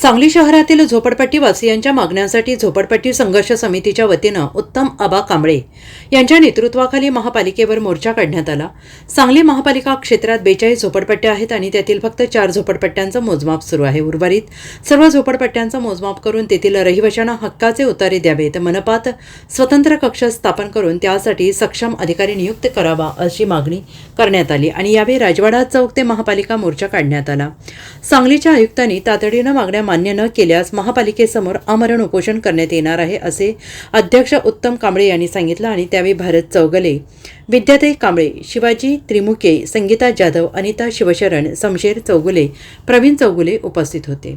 सांगली शहरातील झोपडपट्टीवासियांच्या मागण्यांसाठी झोपडपट्टी संघर्ष समितीच्या वतीनं उत्तम आबा कांबळे यांच्या नेतृत्वाखाली महापालिकेवर मोर्चा काढण्यात आला. सांगली महापालिका क्षेत्रात बेचाळीस झोपडपट्ट्या आहेत आणि त्यातील फक्त चार झोपडपट्ट्यांचं मोजमाप सुरू आहे. उर्वरित सर्व झोपडपट्ट्यांचं मोजमाप करून तेथील रहिवाशांना हक्काचे उतारे द्यावेत मनपात स्वतंत्र कक्ष स्थापन करून त्यासाठी सक्षम अधिकारी नियुक्त करावा अशी मागणी करण्यात आली आणि यावेळी राजवाडा चौक ते महापालिका मोर्चा काढण्यात आला. सांगलीच्या आयुक्तांनी तातडीनं मागण्या मान्य न केल्यास महापालिकेसमोर आमरण उपोषण करण्यात येणार आहे असे अध्यक्ष उत्तम कांबळे यांनी सांगितलं आणि त्यावेळी भारत चौगले. विद्याताई कांबळे शिवाजी त्रिमुके संगीता जाधव अनिता शिवशरण समशेर चौगुले प्रवीण चौगुले उपस्थित होते.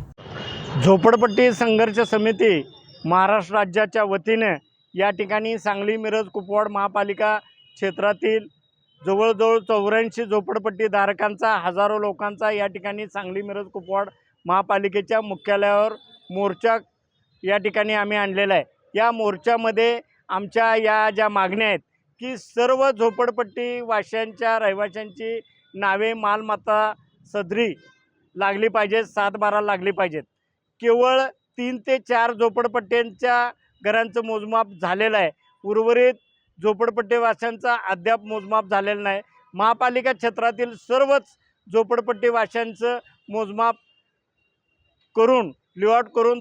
झोपडपट्टी संघर्ष समिती महाराष्ट्र राज्याच्या वतीने या ठिकाणी सांगली मिरज कुपवाड महापालिका क्षेत्रातील जवळजवळ चौऱ्याऐंशी झोपडपट्टी धारकांचा हजारो लोकांचा या ठिकाणी सांगली मिरज कुपवाड महापालिकेच्या मुख्यालयावर मोर्चा या ठिकाणी आम्ही आणलेला आहे. या मोर्चामध्ये आमच्या या ज्या मागण्या आहेत की सर्व झोपडपट्टी वाशांच्या रहिवाशांची नावे मालमत्ता सदरी लागली पाहिजेत सात बारा लागली पाहिजेत. केवळ तीन ते चार झोपडपट्ट्यांच्या घरांचं मोजमाप झालेलं आहे. उर्वरित झोपडपट्टीवाशांचा अद्याप मोजमाप झालेलं नाही. महापालिका क्षेत्रातील सर्वच झोपडपट्टीवाशांचं मोजमाप करून लिऑट करून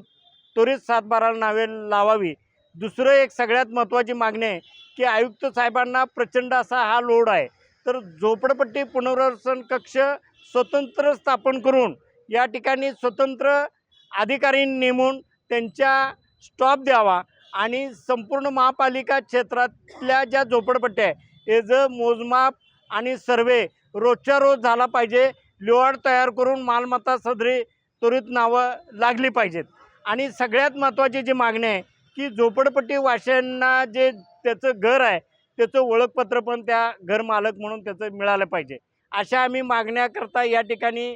त्वरित सातबाराला नावे लावावी. दुसरं एक सगळ्यात महत्त्वाची मागणी आहे की आयुक्त साहेबांना प्रचंड असा हा लोड आहे. तर झोपडपट्टी पुनर्वसन कक्ष स्वतंत्र स्थापन करून या ठिकाणी स्वतंत्र अधिकारी नेमून त्यांच्या स्टॉप द्यावा आणि संपूर्ण महापालिका क्षेत्रातल्या ज्या झोपडपट्ट्या आहे याचं मोजमाप आणि सर्वे रोजच्या रोज झाला पाहिजे लिवाड तयार करून मालमत्ता सदरी त्वरित नावं लागली पाहिजेत. आणि सगळ्यात महत्त्वाची जी मागणी आहे की झोपडपट्टी वाशांना जे त्याचं घर आहे त्याचं ओळखपत्र पण त्या घरमालक म्हणून त्याचं मिळालं पाहिजे. अशा आम्ही मागण्याकरता या ठिकाणी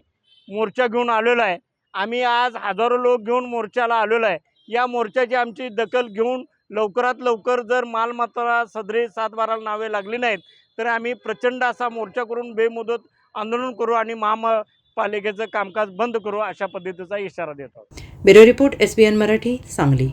मोर्चा घेऊन आलेलो आहे. आम्ही आज हजारो लोक घेऊन मोर्चाला आलेलो आहे. या मोर्चाची आमची दखल घेऊन लवकरात लवकर जर मालमत्ता सदरे सातबाराला नावे लागली नाहीत तर आम्ही प्रचंड असा मोर्चा करून बेमुदत आंदोलन करू आणि पालिकेचं कामकाज बंद करू अशा पद्धतीचा इशारा देतो bureau report S B N Marathi Sangli.